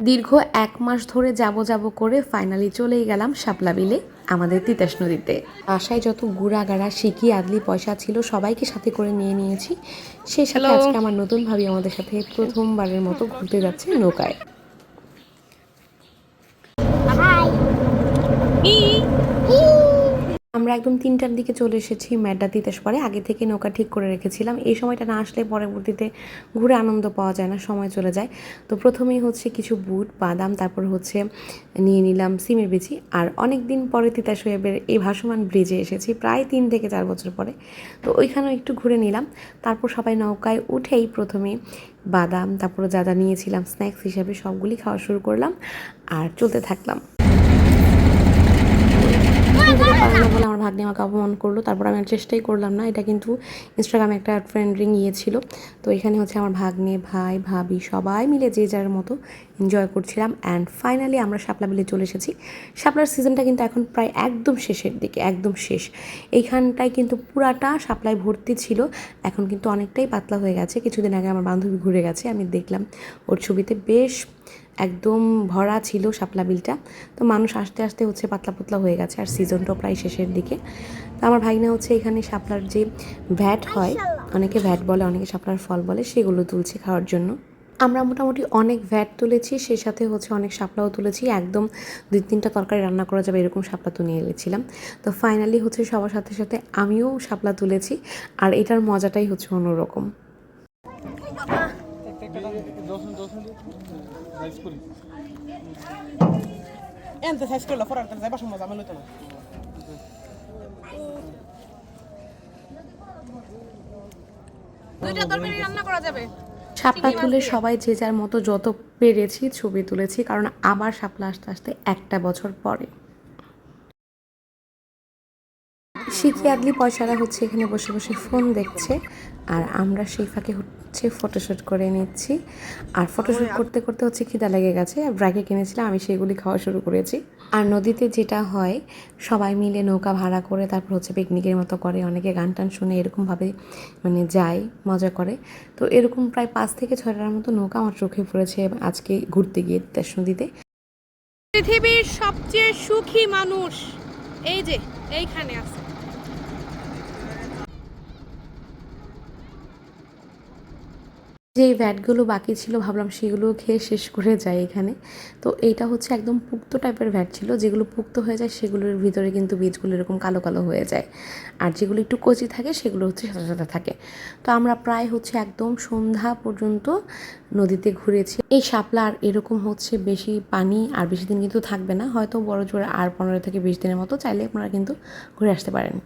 দীর্ঘ এক মাস ধরে যাব যাব করে ফাইনালি চলেই গেলাম শাপলা বিলে আমাদের তিতাস নদীতে। আশায় যত গুড়াগাড়া শিকি আদলি পয়সা ছিল সবাইকে সাথে করে নিয়ে নিয়েছি। সে সাথে আজকে আমার নতুন ভাবি আমাদের সাথে প্রথমবারের মতো ঘুরতে যাচ্ছে নৌকায়। আমরা একদম তিনটার দিকে চলে এসেছি ম্যাডা তিতাস পরে আগে থেকে নৌকা ঠিক করে রেখেছিলাম। এই সময়টা না আসলে পরবর্তীতে ঘুরে আনন্দ পাওয়া যায় না, সময় চলে যায়। তো প্রথমেই হচ্ছে কিছু বুট, বাদাম, তারপর হচ্ছে নিয়ে নিলাম সিমের বিচি। আর অনেক দিন পরে তিতাস ওয়েবের এই ভাসমান ব্রিজে এসেছি, প্রায় তিন থেকে চার বছর পরে। তো ওইখানেও একটু ঘুরে নিলাম। তারপর সবাই নৌকায় উঠেই প্রথমে বাদাম, তারপর যা যা নিয়েছিলাম, স্ন্যাক্স হিসাবে সবগুলি খাওয়া শুরু করলাম আর চলতে থাকলাম। যেতে পারল না বলে আমার ভাগ্নে আমাকে অপমান করল। তারপর আমি আর চেষ্টাই করলাম না। এটা কিন্তু ইনস্টাগ্রামে একটা ফ্রেন্ড রিং গিয়েছিল তো এখানে হচ্ছে আমার ভাগ্নে, ভাই, ভাবি সবাই মিলে যে যার মতো এনজয় করছিলাম। অ্যান্ড ফাইনালি আমরা শাপলা বিলে চলে এসেছি। শাপলার সিজনটা কিন্তু এখন প্রায় একদম শেষের দিকে, একদম শেষ। এইখানটায় কিন্তু পুরাটা শাপলায় ভর্তি ছিল। এখন কিন্তু অনেকটাই পাতলা হয়ে গেছে। কিছুদিন আগে আমার বান্ধবী ঘুরে গেছে। আমি দেখলাম ওর ছবিতে বেশ একদম ভরা ছিল শাপলা বিলটা। তো মানুষ আসতে আসতে হচ্ছে পাতলা পাতলা হয়ে গেছে আর সিজনটাও প্রায় শেষের দিকে। তো আমার ভাইনা হচ্ছে এখানে শাপলার যে ভ্যাট হয় অনেকে ভ্যাট বলে অনেকে শাপলার ফল বলে সেগুলো তুলছে খাওয়ার জন্য। আমরা মোটামুটি অনেক ভ্যাট তুলেছি সেই সাথে হচ্ছে অনেক শাপলাও তুলেছি। একদম দুই তিনটা তরকারি রান্না করা যাবে এরকম শাপলা তো নিয়ে গেছিলাম তো ফাইনালি হচ্ছে সবার সাথে সাথে আমিও শাপলা তুলেছি আর এটার মজাটাই হচ্ছে অন্যরকম। করি। এনতে সাইজ করলে ফরার তার যাইবার সময় জামেল হইতো না। দুইটা তুলে সবাই যে যার মতো যত পেরেছি ছবি তুলেছি কারণ আবার সাপলা আসতে আসতে একটা বছর পরে। শিখি আদলি পয়সারা হচ্ছে এখানে বসে বসে ফোন দেখছে, আর আমরা সেই ফাঁকে হচ্ছে ফটোশ্যুট করে নিচ্ছি। আর ফটোশ্যুট করতে করতে হচ্ছে খিদা লেগে গেছে, ব্র্যাকে কিনেছিলাম, আমি সেগুলি খাওয়া শুরু করেছি। আর নদীতে যেটা হয়, সবাই মিলে নৌকা ভাড়া করে তারপর হচ্ছে পিকনিকের মতো করে, অনেকে গান টান শুনে এরকমভাবে মানে যায়, মজা করে। তো এরকম প্রায় পাঁচ থেকে ছয়টার মতো নৌকা আমার চোখে পড়েছে আজকে ঘুরতে গিয়ে তেস নদীতে। পৃথিবীর সবচেয়ে সুখী মানুষ এই যে, এইখানে আছে। যে ভ্যাটগুলো বাকি ছিল, ভাবলাম সেগুলো খেয়ে শেষ করে যাই এখানে। তো এইটা হচ্ছে একদম পুক্ত টাইপের ভ্যাট ছিল। যেগুলো পুক্ত হয়ে যায়, সেগুলোর ভিতরে কিন্তু বীজগুলো এরকম কালো কালো হয়ে যায়। আর যেগুলো একটু কচি থাকে, সেগুলো হচ্ছে সাদা সাদা থাকে। তো আমরা প্রায় হচ্ছে একদম সন্ধ্যা পর্যন্ত নদীতে ঘুরেছি। এই শাপলা আর এরকম হচ্ছে বেশি পানি আর বেশি দিন কিন্তু থাকবে না। হয়তো বড় জোরে আর পনেরো থেকে বিশ দিনের মতো চাইলে আপনারা কিন্তু ঘুরে আসতে পারেন।